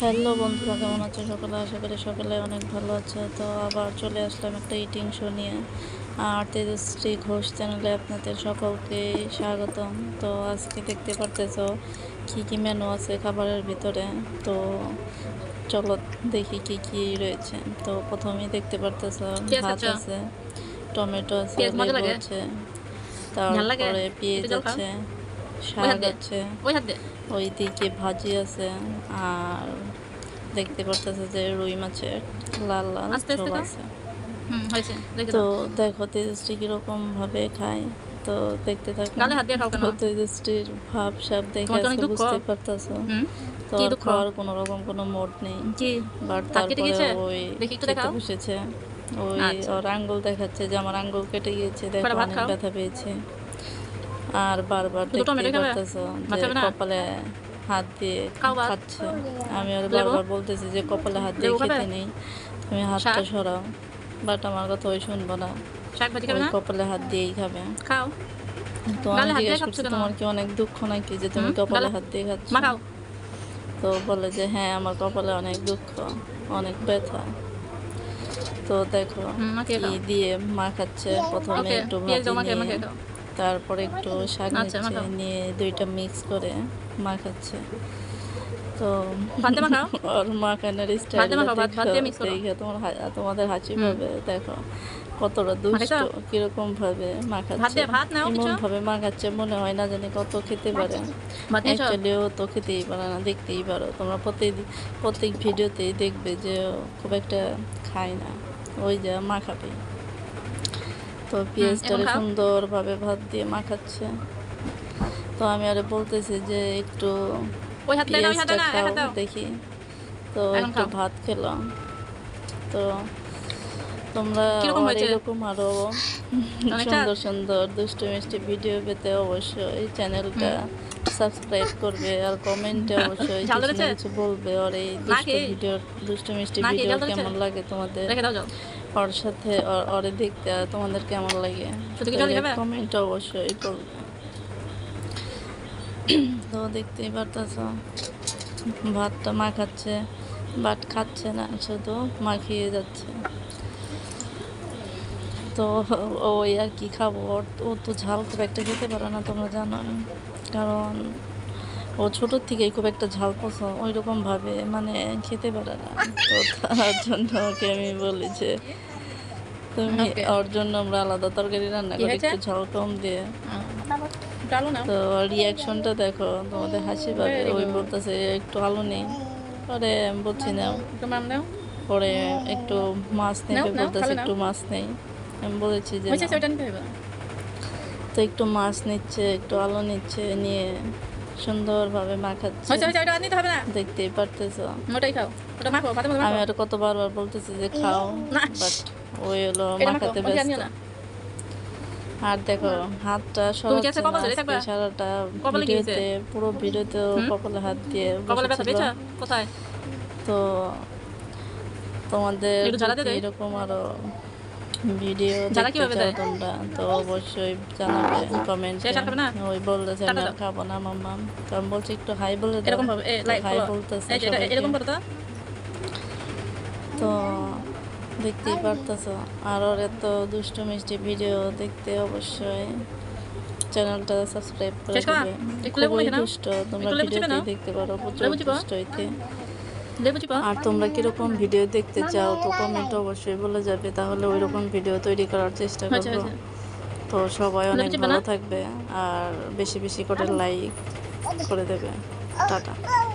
Hello বন্ধুরা কেমন আছো সকালে? আশা করি সকালে অনেক ভালো আছে। তো আবার চলে আসলাম একটা ইটিং শো নিয়ে। আর তেজশ্রী ঘোষ চ্যানেলে আপনাদের সকলকে স্বাগতম। তো আজকে দেখতে পারতেছ কী কী মেনু আছে খাবারের ভিতরে। তো চলো দেখি কি কি রয়েছে। তো প্রথমেই দেখতে পারতেছ ভাত আছে? টমেটো আছে আছে তারপরে পেঁয়াজ। আছে। শাক আছে। ওই হাত দে ওইদিকে ভাজি আছে আর দেখতে পারতেছে যে রুই মাছের লাল লাল ঝোল আছে। তো দেখো তেজশ্রী কীরকম ভাবে খায়। তো দেখতে থাকো। তেজশ্রীর ভাব সাব দেখে। বুঝতে পারতেছো। তো? খাওয়ার কোনো রকম কোনো মোড নেই। বাট তারপরে ওই দেখি একটু খেতে বসেছে। ওই আচ্ছা। ওর আঙ্গুল দেখাচ্ছে যে আমার আঙ্গুল কেটে গিয়েছে দেখো অনেক ব্যথা পেয়েছে। আর বারবার? কপালে হাত দিয়ে খাচ্ছে। আমি আর বারবার বলতেছি যে কপালে হাত দিয়ে খেতে নেই। তুমি হাতটা সরাও। বাট আমার কথা ওই শুনব না। কপালে হাত দিয়েই খাবে। খাও। তো আমি জিজ্ঞেস করছি তোমার কি অনেক দুঃখ নাকি যে তুমি কপালে হাত দিয়ে খাচ্ছ? তো বলে যে হ্যাঁ আমার কপালে অনেক দুঃখ অনেক ব্যথা। তো দেখো কি দিয়ে মা খাচ্ছে। প্রথমে একটু তারপরে একটু শাক আচ্ছা। নিয়ে দুইটা মিক্স করে মা খাচ্ছে। তো ওর মাখানোর স্টাইল। দেখে তোমার তোমাদের হাসি হুম। পাবে দেখো কতটা দুষ্ট কীরকম ভাবে মাখাচ্ছে এমন ভাবে মাখাচ্ছে মনে হয় না জানি কত খেতে পারে। ভাত নিয়েছো অ্যাকচুয়ালি ও তো খেতেই পারে না দেখতেই পারো। তোমরা প্রত্যেক প্রত্যেক ভিডিওতেই দেখবে যে খুব একটা খায় না। ওই যে মাখাবে তো পেঁয়াজটারে। সুন্দরভাবে ভাত দিয়ে মাখাচ্ছে। তো আমি আরে বলতেছি যে একটু পেঁয়াজটা খাও দেখি। তো একটু ভাত খেলাম। তো তোমরা? এরকম আরও সুন্দর সুন্দর দুষ্টু মিষ্টি ভিডিও পেতে অবশ্যই চ্যানেলটা সাবস্ক্রাইব করবে আর কমেন্টে অবশ্যই কিছু বলবে। আর এই ভিডিও দুষ্টু মিষ্টি ভিডিও কেমন লাগে তোমাদের? ওর সাথে ওরে দেখতে আর তোমাদের কেমন লাগে? কমেন্ট অবশ্যই করবে। তো দেখতেই পারতেছ ভাতটা মাখাচ্ছে বাট খাচ্ছে না শুধু মাখিয়ে যাচ্ছে। তো ওই আর কি খাব। ও তো ঝাল খুব একটা খেতে পারে না তোমরা জানো কারণ ও ছোটোর থেকেই খুব একটা ঝাল পছন্দ ওই রকম ভাবে মানে খেতে পারে না। তো তার জন্য ওকে আমি বলি যে তুমি ওর জন্য আমরা আলাদা তরকারি রান্না করি একটু ঝাল কম দিয়ে। তো রিয়াকশনটা দেখো তোমাদের হাসি পাবে। ওই বলতেছে একটু আলু নেই। পরে বলছি নাও দাও পরে একটু মাছ নাও, বলতেছে একটু মাছ নেই। আমি বলেছি যে তো একটু মাছ নিচ্ছে একটু আলো নিচ্ছে নিয়ে সুন্দরভাবে মাখাচ্ছে। দেখতেই পারতেছো। ওটাই খাও আমি আর কত বারবার বলতেছি যে খাও বাট ওই হলো মাখাতে ব্যস্ত। আর দেখো হাতটা? সারাটা ভিডিওতে পুরো ভিডিওতে কপালে হাত দিয়ে কোথায়? তো তোমাদের? এরকম আরও ভিডিও কীভাবে দেয়? তোমরা তো অবশ্যই জানাবে কমেন্টে শেষ আর না? ওই বলতেছে আমি খাব না মাম্মা। আমি বলছি একটু হাই বলে এরকম ভাবে লাইক হাই বলতেছে। এরকম তো। দেখতেই পারতেছো। আর ওর এত দুষ্টু মিষ্টি ভিডিও দেখতে অবশ্যই চ্যানেলটা সাবস্ক্রাইব করে? দিবে। খুবই দুষ্ট তোমরা ভিডিওতে দেখতে পারো প্রচুর দুষ্ট হইতে আর তোমরা কীরকম ভিডিও দেখতে চাও তো কমেন্ট অবশ্যই বলে যাবে তাহলে ওইরকম ভিডিও তৈরি করার চেষ্টা হয়েছে করব। তো সবাই অনেক ভালো থাকবে আর বেশি বেশি করে লাইক করে দেবে। টাটা।